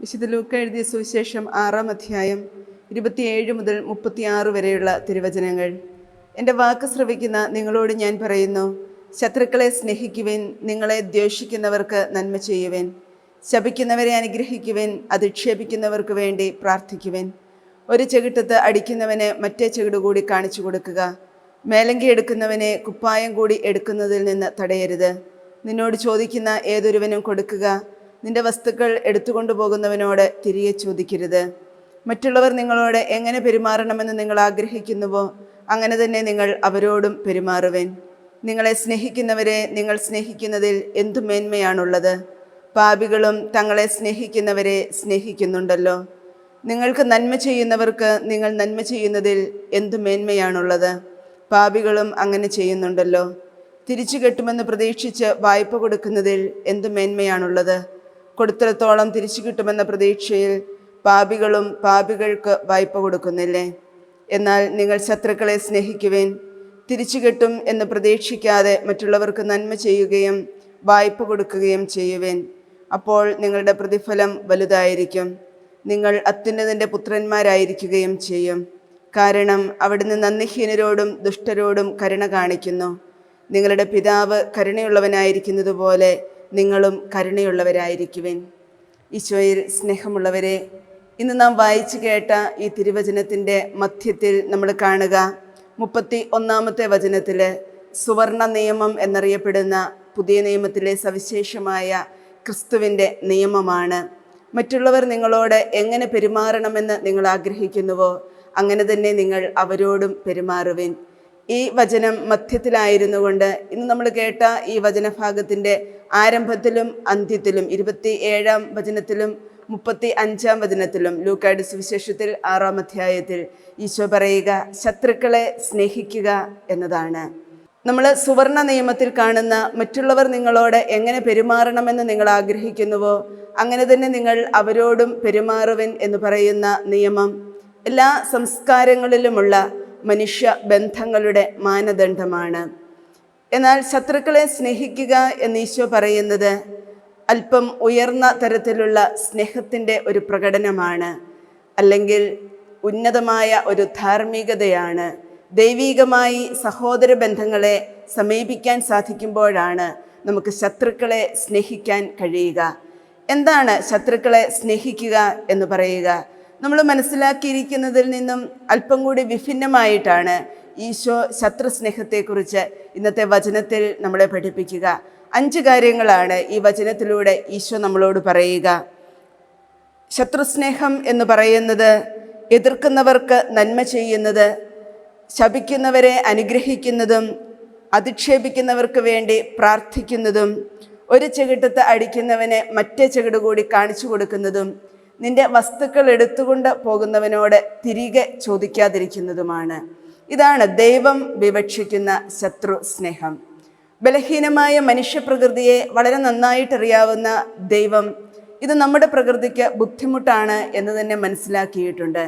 വിശുദ്ധ ലൂക്ക എഴുതിയ സുവിശേഷം ആറാം അധ്യായം ഇരുപത്തിയേഴ് മുതൽ മുപ്പത്തിയാറ് വരെയുള്ള തിരുവചനങ്ങൾ. എന്റെ വാക്ക് ശ്രവിക്കുന്ന നിങ്ങളോട് ഞാൻ പറയുന്നു ശത്രുക്കളെ സ്നേഹിക്കുവിൻ നിങ്ങളെ ദ്വേഷിക്കുന്നവർക്ക് നന്മ ചെയ്യുവിൻ. ശപിക്കുന്നവരെ അനുഗ്രഹിക്കുവിൻ അധിക്ഷേപിക്കുന്നവർക്ക് വേണ്ടി പ്രാർത്ഥിക്കുവിൻ. ഒരു ചെകിട്ടത്ത് അടിക്കുന്നവന് മറ്റേ ചെകിട് കൂടി കാണിച്ചു കൊടുക്കുക. മേലങ്കി എടുക്കുന്നവനെ കുപ്പായം കൂടി എടുക്കുന്നതിൽ നിന്ന് തടയരുത്. നിന്നോട് ചോദിക്കുന്ന ഏതൊരുവനും കൊടുക്കുക. നിന്റെ വസ്തുക്കൾ എടുത്തുകൊണ്ടു പോകുന്നവനോട് തിരികെ ചോദിക്കരുത്. മറ്റുള്ളവർ നിങ്ങളോട് എങ്ങനെ പെരുമാറണമെന്ന് നിങ്ങൾ ആഗ്രഹിക്കുന്നുവോ അങ്ങനെ തന്നെ നിങ്ങൾ അവരോടും പെരുമാറുവേൻ. നിങ്ങളെ സ്നേഹിക്കുന്നവരെ നിങ്ങൾ സ്നേഹിക്കുന്നതിൽ എന്തു മേന്മയാണുള്ളത്? പാപികളും തങ്ങളെ സ്നേഹിക്കുന്നവരെ സ്നേഹിക്കുന്നുണ്ടല്ലോ. നിങ്ങൾക്ക് നന്മ ചെയ്യുന്നവർക്ക് നിങ്ങൾ നന്മ ചെയ്യുന്നതിൽ എന്തു മേന്മയാണുള്ളത്? പാപികളും അങ്ങനെ ചെയ്യുന്നുണ്ടല്ലോ. തിരിച്ചു കെട്ടുമെന്ന് പ്രതീക്ഷിച്ച് വായ്പ കൊടുക്കുന്നതിൽ എന്തു മേന്മയാണുള്ളത്? കൊടുത്തിടത്തോളം തിരിച്ചു കിട്ടുമെന്ന പ്രതീക്ഷയിൽ പാപികളും പാപികൾക്ക് വായ്പ കൊടുക്കുന്നില്ലേ? എന്നാൽ നിങ്ങൾ ശത്രുക്കളെ സ്നേഹിക്കുവേൻ. തിരിച്ചു കിട്ടും എന്ന് പ്രതീക്ഷിക്കാതെ മറ്റുള്ളവർക്ക് നന്മ ചെയ്യുകയും വായ്പ കൊടുക്കുകയും ചെയ്യുവേൻ. അപ്പോൾ നിങ്ങളുടെ പ്രതിഫലം വലുതായിരിക്കും. നിങ്ങൾ അത്യുന്നതിന്റെ പുത്രന്മാരായിരിക്കുകയും ചെയ്യും. കാരണം അവിടുന്ന് നന്ദിഹീനരോടും ദുഷ്ടരോടും കരുണ കാണിക്കുന്നു. നിങ്ങളുടെ പിതാവ് കരുണയുള്ളവനായിരിക്കുന്നതുപോലെ നിങ്ങളും കരുണയുള്ളവരായിരിക്കുവിൻ. ഈശോയിൽ സ്നേഹമുള്ളവരെ ഇന്ന് നാം വായിച്ചു കേട്ട ഈ തിരുവചനത്തിന്റെ മധ്യത്തിൽ നമ്മൾ കാണുക മുപ്പത്തി ഒന്നാമത്തെ വചനത്തിൽ സുവർണ നിയമം എന്നറിയപ്പെടുന്ന പുതിയ നിയമത്തിലെ സവിശേഷമായ ക്രിസ്തുവിന്റെ നിയമമാണ്. മറ്റുള്ളവർ നിങ്ങളോട് എങ്ങനെ പെരുമാറണമെന്ന് നിങ്ങൾ ആഗ്രഹിക്കുന്നുവോ അങ്ങനെ തന്നെ നിങ്ങൾ അവരോടും പെരുമാറുവിൻ. ഈ വചനം മധ്യത്തിലായിരുന്നു കൊണ്ട് ഇന്ന് നമ്മൾ കേട്ട ഈ വചനഭാഗത്തിന്റെ ആരംഭത്തിലും അന്ത്യത്തിലും ഇരുപത്തി ഏഴാം വചനത്തിലും മുപ്പത്തി അഞ്ചാം വചനത്തിലും ലൂക്കാട് സുവിശേഷത്തിൽ ആറാം അധ്യായത്തിൽ ഈശോ പറയുക ശത്രുക്കളെ സ്നേഹിക്കുക എന്നതാണ്. നമ്മൾ സുവർണ നിയമത്തിൽ കാണുന്ന മറ്റുള്ളവർ നിങ്ങളോട് എങ്ങനെ പെരുമാറണമെന്ന് നിങ്ങൾ ആഗ്രഹിക്കുന്നുവോ അങ്ങനെ തന്നെ നിങ്ങൾ അവരോടും പെരുമാറുവൻ എന്ന് പറയുന്ന നിയമം എല്ലാ സംസ്കാരങ്ങളിലുമുള്ള മനുഷ്യ ബന്ധങ്ങളുടെ മാനദണ്ഡമാണ്. എന്നാൽ ശത്രുക്കളെ സ്നേഹിക്കുക എന്ന് ഈശോ പറയുന്നത് അല്പം ഉയർന്ന തരത്തിലുള്ള സ്നേഹത്തിന്റെ ഒരു പ്രകടനമാണ്. അല്ലെങ്കിൽ ഉന്നതമായ ഒരു ധാർമ്മികതയാണ്. ദൈവീകമായി സഹോദര ബന്ധങ്ങളെ സമീപിക്കാൻ സാധിക്കുമ്പോഴാണ് നമുക്ക് ശത്രുക്കളെ സ്നേഹിക്കാൻ കഴിയുക. എന്താണ് ശത്രുക്കളെ സ്നേഹിക്കുക എന്ന് പറയുക? നമ്മൾ മനസ്സിലാക്കിയിരിക്കുന്നതിൽ നിന്നും അല്പം കൂടി വിഭിന്നമായിട്ടാണ് ഈശോ ശത്രുസ്നേഹത്തെക്കുറിച്ച് ഇന്നത്തെ വചനത്തിൽ നമ്മളെ പഠിപ്പിക്കുക. അഞ്ച് കാര്യങ്ങളാണ് ഈ വചനത്തിലൂടെ ഈശോ നമ്മളോട് പറയുക. ശത്രുസ്നേഹം എന്ന് പറയുന്നത് എതിർക്കുന്നവർക്ക് നന്മ ചെയ്യുന്നത് ശപിക്കുന്നവരെ അനുഗ്രഹിക്കുന്നതും അധിക്ഷേപിക്കുന്നവർക്ക് വേണ്ടി പ്രാർത്ഥിക്കുന്നതും ഒരു ചെകിട്ടത്ത് അടിക്കുന്നവനെ മറ്റേ ചെകിട് കൂടി കാണിച്ചു കൊടുക്കുന്നതും നിന്റെ വസ്തുക്കൾ എടുത്തുകൊണ്ട് പോകുന്നവനോട് തിരികെ ചോദിക്കാതിരിക്കുന്നതുമാണ്. ഇതാണ് ദൈവം വിവക്ഷിക്കുന്ന ശത്രു സ്നേഹം. ബലഹീനമായ മനുഷ്യപ്രകൃതിയെ വളരെ നന്നായിട്ടറിയാവുന്ന ദൈവം ഇത് നമ്മുടെ പ്രകൃതിക്ക് ബുദ്ധിമുട്ടാണ് എന്ന് തന്നെ മനസ്സിലാക്കിയിട്ടുണ്ട്.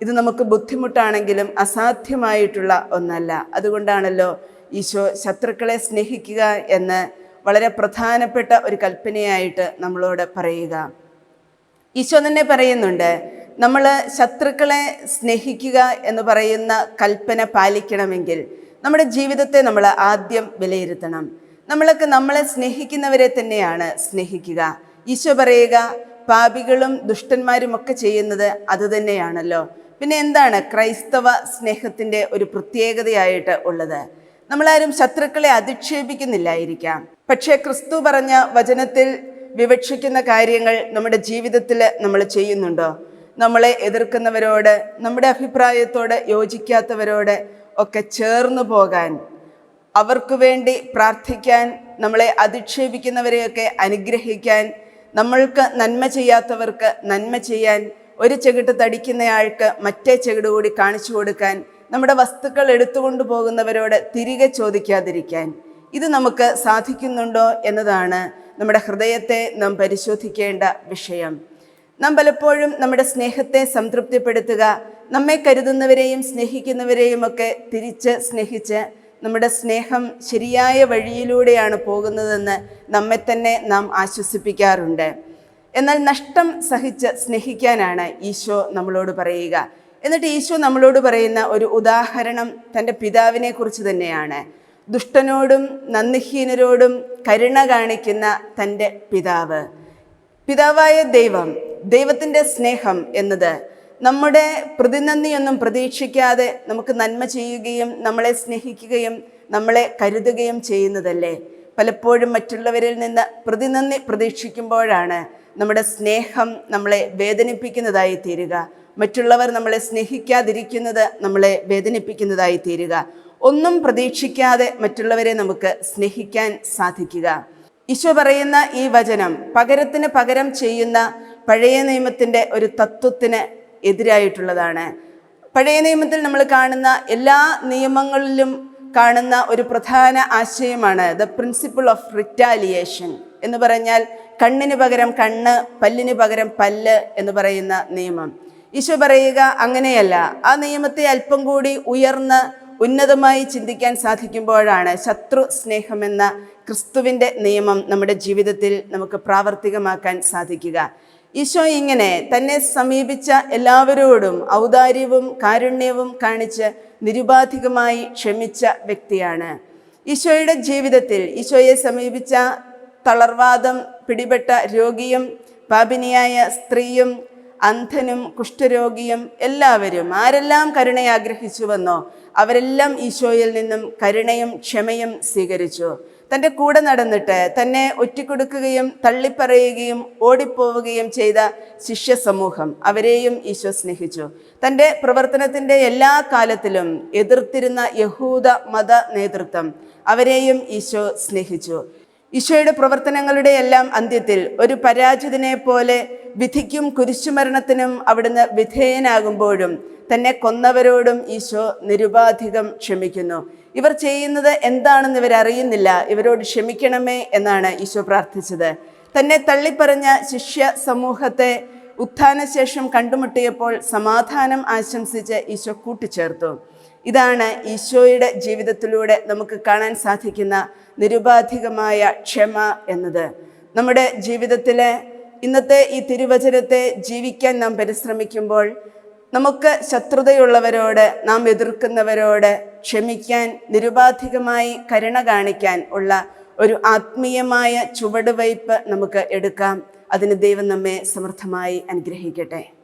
ഇത് നമുക്ക് ബുദ്ധിമുട്ടാണെങ്കിലും അസാധ്യമായിട്ടുള്ള ഒന്നല്ല. അതുകൊണ്ടാണല്ലോ ഈശോ ശത്രുക്കളെ സ്നേഹിക്കുക എന്ന് വളരെ പ്രധാനപ്പെട്ട ഒരു കൽപ്പനയായിട്ട് നമ്മളോട് പറയുക. ഈശോ തന്നെ പറയുന്നുണ്ട് നമ്മൾ ശത്രുക്കളെ സ്നേഹിക്കുക എന്ന് പറയുന്ന കൽപ്പന പാലിക്കണമെങ്കിൽ നമ്മുടെ ജീവിതത്തെ നമ്മൾ ആദ്യം വിലയിരുത്തണം. നമ്മളൊക്കെ നമ്മളെ സ്നേഹിക്കുന്നവരെ തന്നെയാണ് സ്നേഹിക്കുക. ഈശോ പറയുക പാപികളും ദുഷ്ടന്മാരും ഒക്കെ ചെയ്യുന്നത് അതുതന്നെയാണല്ലോ പിന്നെ എന്താണ് ക്രൈസ്തവ സ്നേഹത്തിന്റെ ഒരു പ്രത്യേകതയായിട്ട് ഉള്ളത്? നമ്മളാരും ശത്രുക്കളെ അധിക്ഷേപിക്കുന്നില്ലായിരിക്കാം. പക്ഷേ ക്രിസ്തു പറഞ്ഞ വചനത്തിൽ വിവക്ഷിക്കുന്ന കാര്യങ്ങൾ നമ്മുടെ ജീവിതത്തിൽ നമ്മൾ ചെയ്യുന്നുണ്ടോ? നമ്മളെ എതിർക്കുന്നവരോട് നമ്മുടെ അഭിപ്രായത്തോട് യോജിക്കാത്തവരോട് ഒക്കെ ചേർന്നു പോകാൻ അവർക്ക് വേണ്ടി പ്രാർത്ഥിക്കാൻ നമ്മളെ അധിക്ഷേപിക്കുന്നവരെയൊക്കെ അനുഗ്രഹിക്കാൻ നമ്മൾക്ക് നന്മ ചെയ്യാത്തവർക്ക് നന്മ ചെയ്യാൻ ഒരു ചെകിട്ട് തടിക്കുന്നയാൾക്ക് മറ്റേ ചെകിട് കൂടി കാണിച്ചു കൊടുക്കാൻ നമ്മുടെ വസ്തുക്കൾ എടുത്തുകൊണ്ട് പോകുന്നവരോട് തിരികെ ചോദിക്കാതിരിക്കാൻ ഇത് നമുക്ക് സാധിക്കുന്നുണ്ടോ എന്നതാണ് നമ്മുടെ ഹൃദയത്തെ നാം പരിശോധിക്കേണ്ട വിഷയം. നാം പലപ്പോഴും നമ്മുടെ സ്നേഹത്തെ സംതൃപ്തിപ്പെടുത്തുക നമ്മെ കരുതുന്നവരെയും സ്നേഹിക്കുന്നവരെയും ഒക്കെ തിരിച്ച് സ്നേഹിച്ച് നമ്മുടെ സ്നേഹം ശരിയായ വഴിയിലൂടെയാണ് പോകുന്നതെന്ന് നമ്മെ തന്നെ നാം ആശ്വസിപ്പിക്കാറുണ്ട്. എന്നാൽ നഷ്ടം സഹിച്ച് സ്നേഹിക്കാനാണ് ഈശോ നമ്മളോട് പറയുക. എന്നിട്ട് ഈശോ നമ്മളോട് പറയുന്ന ഒരു ഉദാഹരണം തന്റെ പിതാവിനെ കുറിച്ച് തന്നെയാണ്. ദുഷ്ടനോടും നന്ദിഹീനരോടും കരുണ കാണിക്കുന്ന തന്റെ പിതാവ്. പിതാവായ ദൈവം ദൈവത്തിന്റെ സ്നേഹം എന്നത് നമ്മുടെ പ്രതിനന്ദിയൊന്നും പ്രതീക്ഷിക്കാതെ നമുക്ക് നന്മ ചെയ്യുകയും നമ്മളെ സ്നേഹിക്കുകയും നമ്മളെ കരുതുകയും ചെയ്യുന്നതല്ലേ? പലപ്പോഴും മറ്റുള്ളവരിൽ നിന്ന് പ്രതിനന്ദി പ്രതീക്ഷിക്കുമ്പോഴാണ് നമ്മുടെ സ്നേഹം നമ്മളെ വേദനിപ്പിക്കുന്നതായി തീരുക. മറ്റുള്ളവർ നമ്മളെ സ്നേഹിക്കാതിരിക്കുന്നത് നമ്മളെ വേദനിപ്പിക്കുന്നതായി തീരുക. ഒന്നും പ്രതീക്ഷിക്കാതെ മറ്റുള്ളവരെ നമുക്ക് സ്നേഹിക്കാൻ സാധിക്കുക. ഈശോ പറയുന്ന ഈ വചനം പകരത്തിന് പകരം ചെയ്യുന്ന പഴയ നിയമത്തിന്റെ ഒരു തത്വത്തിന് എതിരായിട്ടുള്ളതാണ്. പഴയ നിയമത്തിൽ നമ്മൾ കാണുന്ന എല്ലാ നിയമങ്ങളിലും കാണുന്ന ഒരു പ്രധാന ആശയമാണ് ദ പ്രിൻസിപ്പിൾ ഓഫ് റിറ്റാലിയേഷൻ എന്ന് പറഞ്ഞാൽ കണ്ണിന് പകരം കണ്ണ് പല്ലിന് പകരം പല്ല് എന്ന് പറയുന്ന നിയമം. ഈശോ പറയുക അങ്ങനെയല്ല. ആ നിയമത്തെ അല്പം കൂടി ഉയർന്ന് ഉന്നതമായി ചിന്തിക്കാൻ സാധിക്കുമ്പോഴാണ് ശത്രു സ്നേഹമെന്ന ക്രിസ്തുവിന്റെ നിയമം നമ്മുടെ ജീവിതത്തിൽ നമുക്ക് പ്രാവർത്തികമാക്കാൻ സാധിക്കുക. ഈശോ ഇങ്ങനെ തന്നെ സമീപിച്ച എല്ലാവരോടും ഔദാര്യവും കാരുണ്യവും കാണിച്ച് നിരുപാധികമായി ക്ഷമിച്ച വ്യക്തിയാണ്. ഈശോയുടെ ജീവിതത്തിൽ ഈശോയെ സമീപിച്ച തളർവാദം പിടിപെട്ട രോഗിയും പാപിനിയായ സ്ത്രീയും അന്ധനും കുഷ്ഠരോഗിയും എല്ലാവരും ആരെല്ലാം കരുണയാഗ്രഹിച്ചുവെന്നോ അവരെല്ലാം ഈശോയിൽ നിന്നും കരുണയും ക്ഷമയും സ്വീകരിച്ചു. തന്റെ കൂടെ നടന്നിട്ട് തന്നെ ഒറ്റിക്കൊടുക്കുകയും തള്ളിപ്പറയുകയും ഓടിപ്പോവുകയും ചെയ്ത ശിഷ്യ സമൂഹം അവരെയും ഈശോ സ്നേഹിച്ചു. തന്റെ പ്രവർത്തനത്തിന്റെ എല്ലാ കാലത്തിലും എതിർത്തിരുന്ന യഹൂദ മത നേതൃത്വം അവരെയും ഈശോ സ്നേഹിച്ചു. ഈശോയുടെ പ്രവർത്തനങ്ങളുടെ എല്ലാം അന്ത്യത്തിൽ ഒരു പരാജിതനെ പോലെ വിധിക്കും കുരിശുമരണത്തിനും അവിടുന്ന് വിധേയനാകുമ്പോഴും തന്നെ കൊന്നവരോടും ഈശോ നിരുപാധികം ക്ഷമിക്കുന്നു. ഇവർ ചെയ്യുന്നത് എന്താണെന്ന് ഇവരറിയുന്നില്ല ഇവരോട് ക്ഷമിക്കണമേ എന്നാണ് ഈശോ പ്രാർത്ഥിച്ചത്. തന്നെ തള്ളിപ്പറഞ്ഞ ശിഷ്യ സമൂഹത്തെ ഉത്ഥാനശേഷം കണ്ടുമുട്ടിയപ്പോൾ സമാധാനം ആശംസിച്ച് ഈശോ കൂട്ടിച്ചേർത്തു. ഇതാണ് ഈശോയുടെ ജീവിതത്തിലൂടെ നമുക്ക് കാണാൻ സാധിക്കുന്ന നിരുപാധികമായ ക്ഷമ എന്നത്. നമ്മുടെ ജീവിതത്തിലെ ഇന്നത്തെ ഈ തിരുവചനത്തെ ജീവിക്കാൻ നാം പരിശ്രമിക്കുമ്പോൾ നമുക്ക് ശത്രുതയുള്ളവരോട് നാം എതിർക്കുന്നവരോട് ക്ഷമിക്കാൻ നിരുപാധികമായി കരുണ കാണിക്കാൻ ഉള്ള ഒരു ആത്മീയമായ ചുവടുവയ്പ് നമുക്ക് എടുക്കാം. അതിന് ദൈവം നമ്മെ സമൃദ്ധമായി അനുഗ്രഹിക്കട്ടെ.